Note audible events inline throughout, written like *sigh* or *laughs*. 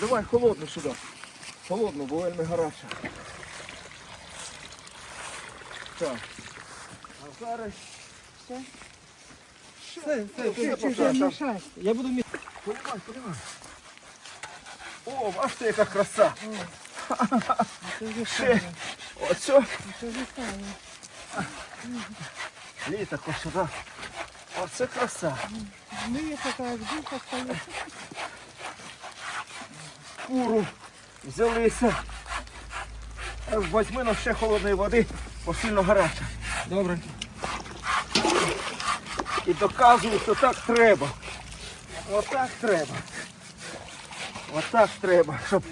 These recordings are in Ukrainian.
давай холодну сюди. Холодну, бо вельми гаряча. Так. А зараз Все. все, все, все, вже все. мішай. Я буду мі... Поливай, поливай. О, бачите, яка краса. *laughs* Це Ще. Оце Це стало. літо. Оце краса. Миє така, як дівка стоїть. Куру взялися. Е, Возьми нам ще холодної води, бо сильно гаряча. Добре. І доказують, що так треба. Отак треба. Отак треба, щоб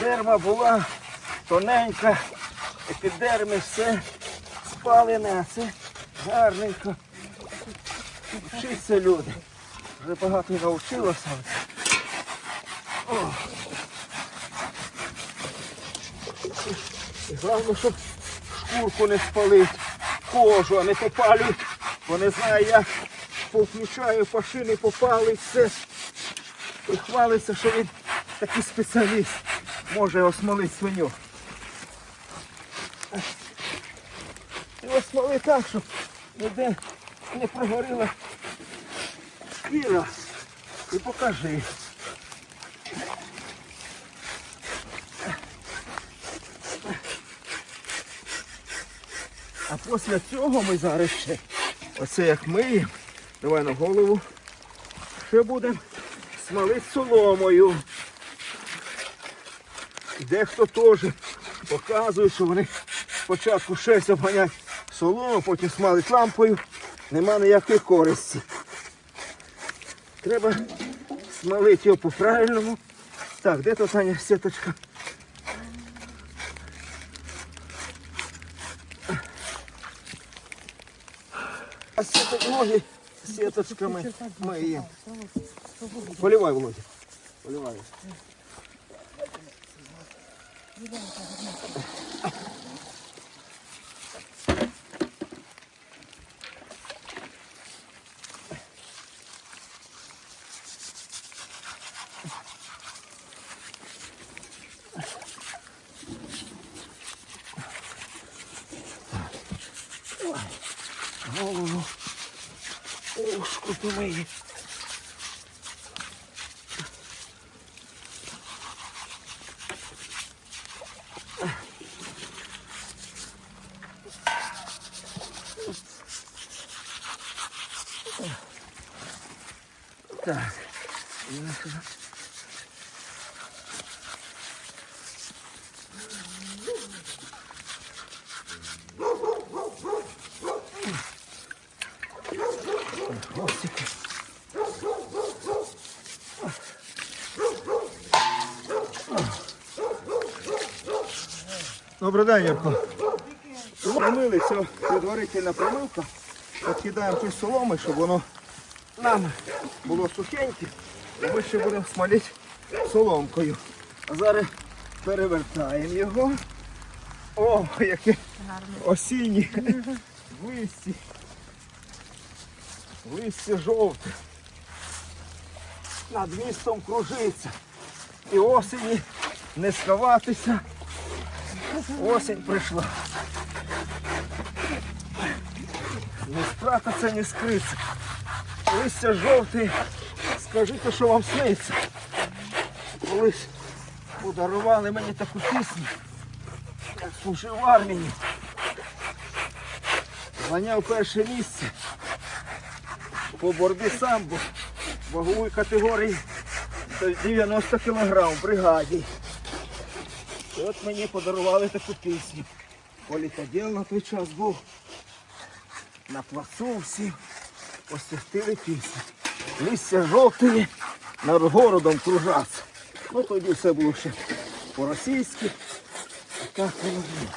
дерма була тоненька, епідерми все спалене, а це гарненько. Вчиться люди. Вже багато навчилося. І головне, щоб шкурку не спалить, кожу, а не попалюють. Бо не знаю, як повключаю пашини, попалить все. І хвалиться, що він такий спеціаліст. Може осмолити свиню. І осмоли так, щоб ніде не прогоріла шкіра. І покажи. Після цього ми зараз ще, оце як миємо, давай на голову, ще будемо смалити соломою. Дехто теж показує, що вони спочатку шерсть обганять солому, потім смалить лампою. Нема ніякої користі. Треба смалити його по-правильному. Так, де тут Таня сіточка? А сіток ноги сіточками миємо. Поливай, Володя. Поливай. Голову. Ушку помиє. Так. Хвостики. Добрий день, Юрко. Предварительна промивка. Відкидаємо тут соломи, щоб воно нам було сухеньке. І ми ще будемо смалити соломкою. А зараз перевертаємо його. О, яке осіннє листі. Листя жовте. Над містом кружиться. І осені не сховатися. Осінь прийшла. Не спрятаться, не скриться. Листя жовте. Скажіть, що вам сниться. Колись подарували мені таку пісню. Я служив в армії. Зайняв перше місце по боротьбі самбо вагової категорії 90 кг в бригаді. І от мені подарували таку пісню. Політоділ на той час був. На плацу всі посвятили пісню. Листя жовтої над городом кружаться. Ну тоді все було ще по-російськи. Так воно було.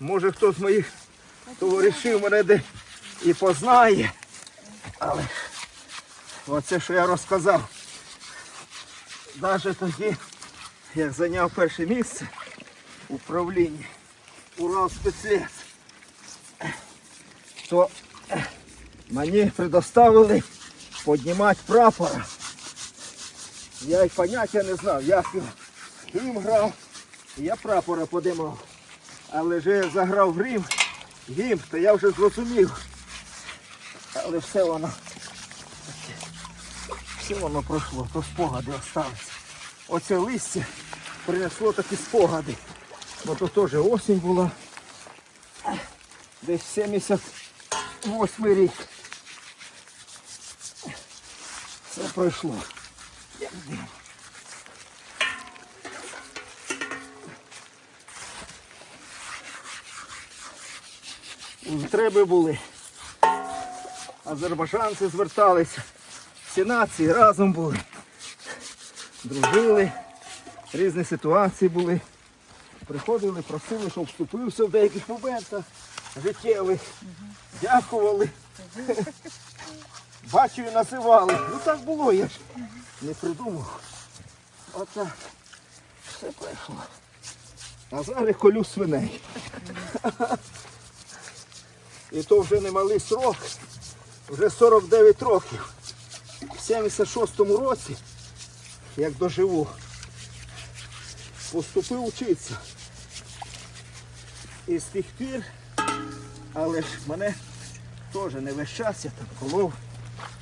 Може хтось з моїх товаришів мене де і познає. Але оце, що я розказав, навіть тоді, як зайняв перше місце в управлінні Урал спецлес, то е, мені предоставили піднімати прапора. Я й поняття не знав, його. Грім грав, я прапора подимав. Але вже як заграв в Рим, гімн, то я вже зрозумів. Але все воно, все воно пройшло, то спогади залишилися. Оце листя принесло такі спогади. Бо то теж осінь була. Десь 78 рік. Все пройшло. Треба були. Азербайджанці зверталися. Всі нації разом були. Дружили. Різні ситуації були. Приходили, просили, щоб вступився в деяких моментах життєвих. Дякували. Бачив і називали. Ну так було, я ж не придумав. Оце все пройшло. А зараз колю свиней. І то вже немалий срок, вже 49 років. В 76-му році, як доживу, поступив учитися. І з тих пір, але ж мене теж не весь час, я там колов,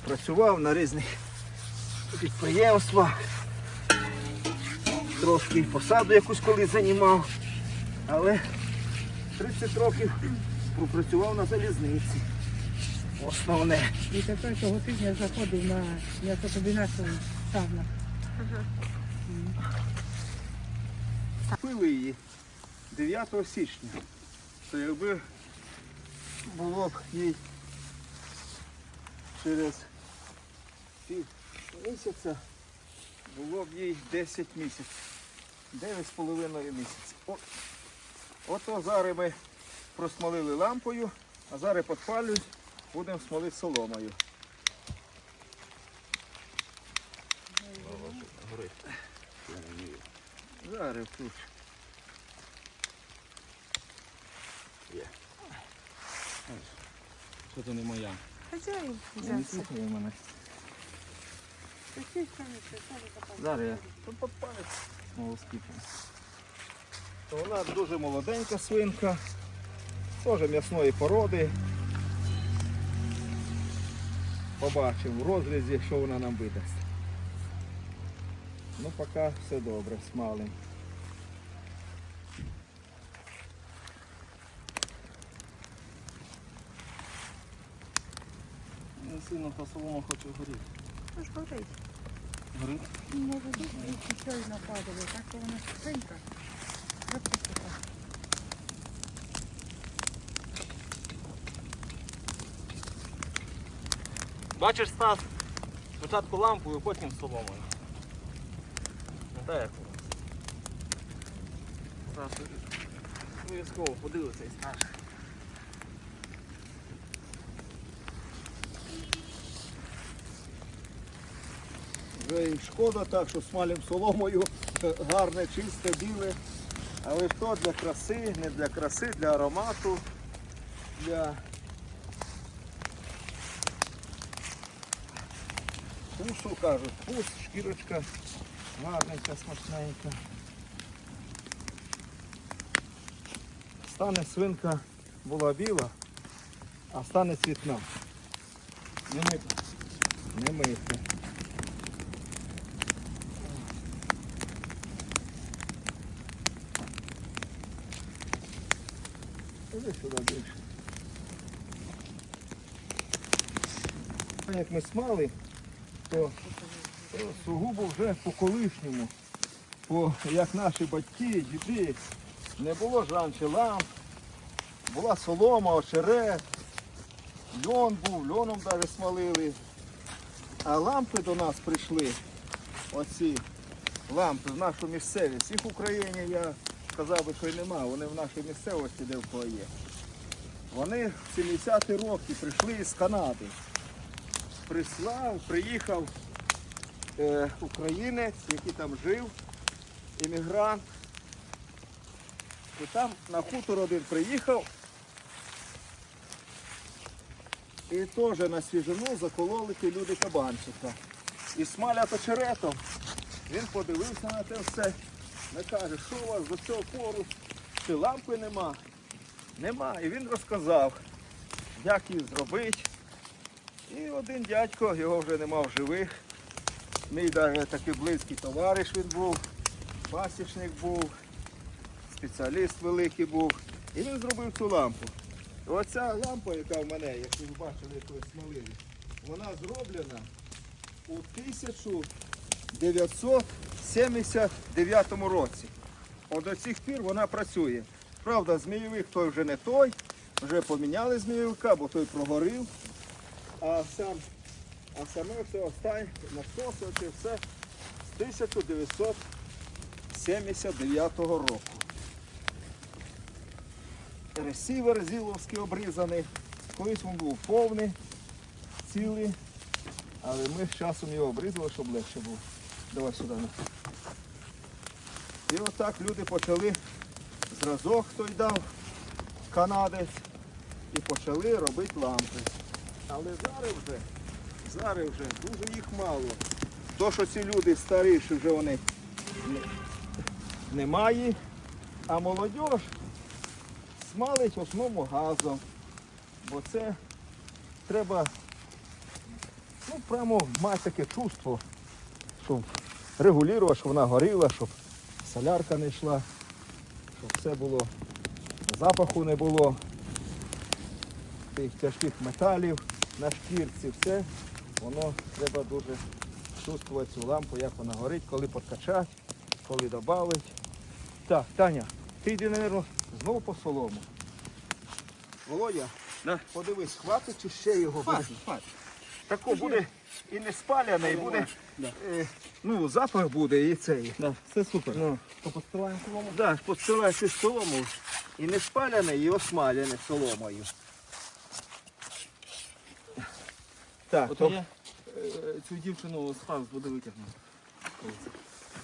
працював на різних підприємствах, трошки посаду якусь колись займав, але 30 років пропрацював на залізниці. Основне. І тепер того тижня заходив на м'ясокомбінацію савна. Купили її 9 січня. То якби було б їй через пів місяця, було б їй 10 місяців. 9,5 місяців. О, ото зараз ми просмолили лампою, а зараз підпалюють, будемо смолити соломою. Зараз тут. Що то не моя? Хазяїн Не слухай мене. Зараз я смолоскипом. То вона дуже молоденька свинка, теж м'ясної породи. Побачимо в розрізі, що вона нам видасть. Ну поки все добре, смалим. Я сильно по солому хочу горіти. Ну горить. Горить? Може бути, і щось нападало, так то вона сухенька. Записуха. Бачиш, Стас, спочатку лампою, потім соломою. Так. Стас, обов'язково подивиться і. Вже і шкода так, що смалим соломою гарне, чисте, біле. Але то для краси, не для краси, для аромату, для вкусу, кажуть, вкус, шкірочка гарненька, смачненька. Стане свинка була біла, а стане цвітна. Не мити. Не мити. Іди сюди більше. А як ми смали, то сугубо вже по колишньому. По, як наші батьки, діди, не було ж раніше ламп, була солома, очерет, льон був, льоном навіть смалили. А лампи до нас прийшли, оці лампи в нашу місцевість. Їх в Україні я сказав би, що й нема. Вони в нашій місцевості, де в є. Вони в 70-ті роки прийшли з Канади. Прислав, приїхав е, українець, який там жив, іммігрант. І там на хутор один приїхав І теж на свіжину закололи ті люди кабанчика. І смалят очеретом. Він подивився на те все. Не каже, що у вас до цього пору, чи лампи нема? Нема. І він розказав, як її зробити. І один дядько, його вже нема в живих. Мій навіть такий близький товариш він був, пасічник був, спеціаліст великий був. І він зробив цю лампу. Оця лампа, яка в мене, як ви бачили, якої смолили, вона зроблена у 1979 році. От до цих пір вона працює. Правда, змійовик той вже не той, вже поміняли змійовика, бо той прогорів. А сам, а саме все останнє насоси, це все з 1979 року. Ресівер зіловський обрізаний. Колись він був повний, цілий, але ми з часом його обрізали, щоб легше було. Давай сюди. І отак люди почали зразок той дав, канадець, і почали робити лампи. Але зараз вже, зараз вже дуже їх мало. То, що ці люди старіші вже вони немає, а молодь смалить в основному газом. Бо це треба ну, прямо мати таке чувство, щоб регулювати, щоб вона горіла, щоб солярка не йшла, щоб все було, запаху не було, тих тяжких металів на шкірці, все, воно треба дуже чувствувати цю лампу, як вона горить, коли подкачати, коли додати. Так, Таня, ти йди, мабуть, знову по солому. Володя, Да. подивись, хватить чи ще його буде? Тако буде і не спаляне, і буде, е, ну, запах буде і цей. Да, все супер. Ну, То постилаємо солому. да, постилаєш солому, і не спаляне, і осмаляне соломою. Так, От то, я е, цю дівчину з хаз буде витягнути.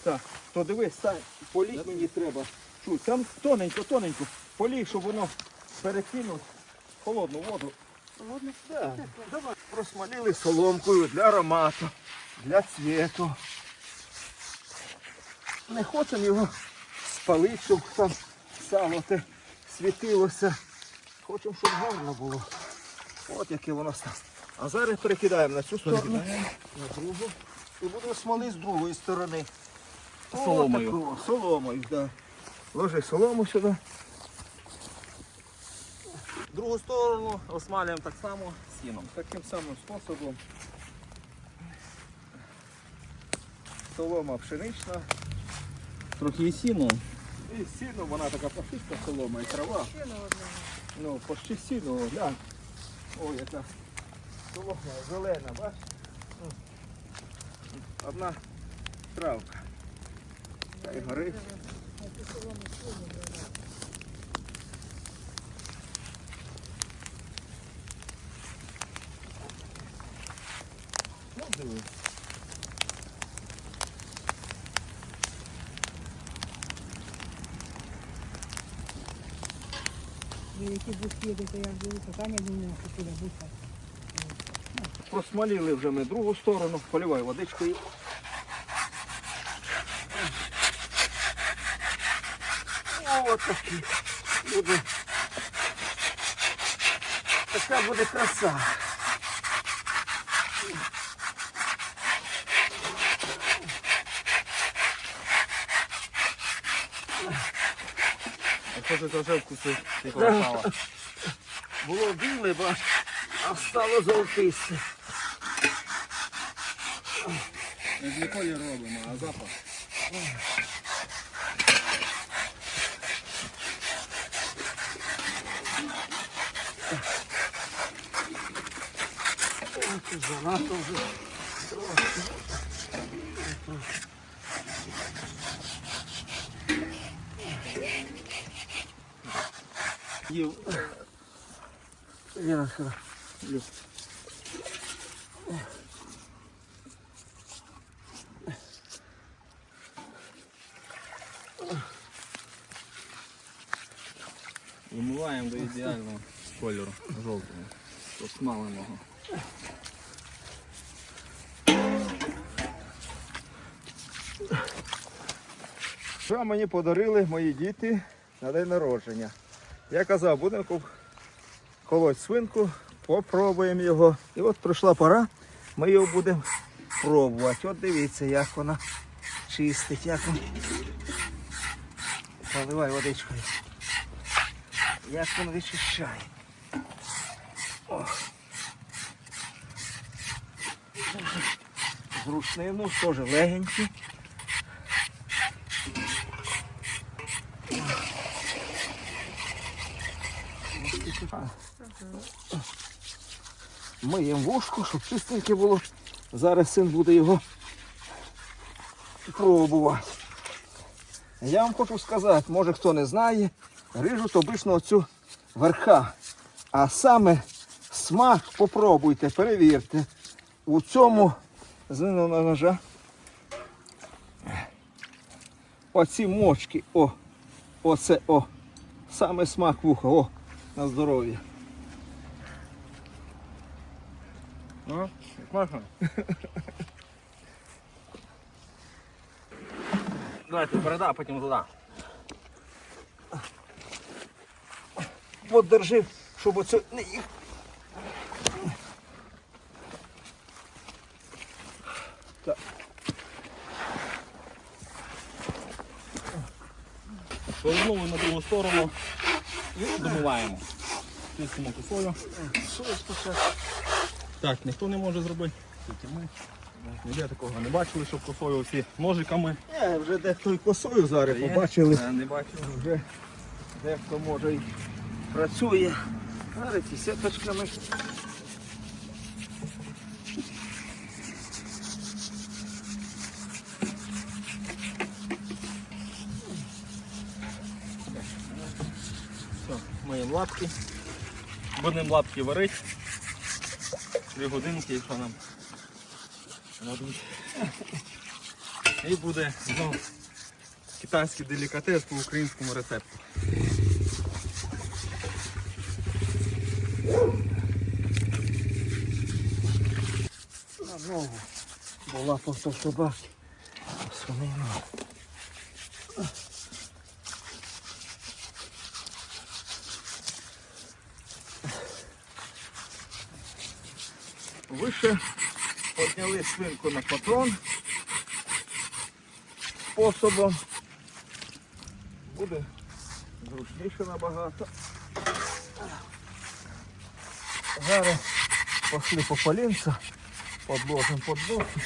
так, то дивись, стань, політь мені треба. Чуй, там тоненько, тоненько, полій, щоб воно перекинув холодну воду. Холодно. Да, давай. Просмолили соломкою для аромату, для цвіту. Не хочемо його спалити, щоб там сало те світилося. Хочемо, щоб гарно було. От яке воно стало. А зараз перекидаємо на цю сторону, на другу. І будемо смолити з другої сторони. Соломою. О, такого, соломою, так. Да. Ложи солому сюди. Другу сторону осмалюємо так само сіном. Таким самим способом. Солома пшенична. Трохи і сіну. І сіно, вона така пашиста солома і трава. Ну, почти сіно, глянь. Ой, яка солома зелена, бач? Одна травка. Та й горить. Ну, диви. Ви які то я дивлюся, Таня думала, що туди буса. Просмолили вже ми другу сторону, поливай водичкою. Ось такі буде. Така буде краса. Хочеться вже вкусити якого. Було біле, бач, а стало золотисте. Не з якої робимо, а запах. Занадто вже. Їв. Лена, сюди. Вимиваємо до ідеального кольору жовтого. Посмаленого. Що мені подарили мої діти на день народження. Я казав, будемо колоть свинку, попробуємо його. І от прийшла пора, ми його будемо пробувати. От дивіться, як вона чистить, як вона. Поливай водичкою. Як він вичищає. О. Ну теж легенький. Миємо вушку, щоб чистеньке було. Зараз син буде його пробувати. Я вам хочу сказати, може хто не знає, рижуть обично оцю верха. А саме смак попробуйте, перевірте. У цьому зміну на ножа. Оці мочки, о, оце о. Саме смак вуха, о, на здоров'я. Ну, смачно. *laughs* Давайте передай, а потім туди. От держи, щоб оце не їх. Повернули на другу сторону і домиваємо. Чистимо косою. Так, ніхто не може зробити. Тільки ми. Ніде такого не бачили, щоб косою оці ножиками. Е, вже дехто і косою зараз побачили. Не бачили. Вже дехто може і працює. Зараз ці сіточками. Все, миємо лапки. Будемо лапки варити. Три годинки, якщо нам дадуть. І буде знов китайський делікатес по українському рецепту. На ногу була просто собаки. Свинина. Вище підняли свинку на патрон способом. Буде зручніше набагато. Зараз пошли по полінцю, подложим под боки.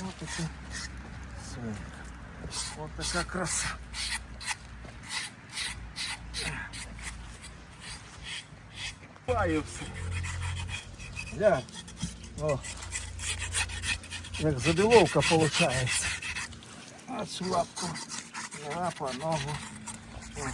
Вот такі свинка. Вот така краса. Паю все. Глянь. О. Як забіловка виходить. А цю лапку. Лапа, ногу. О,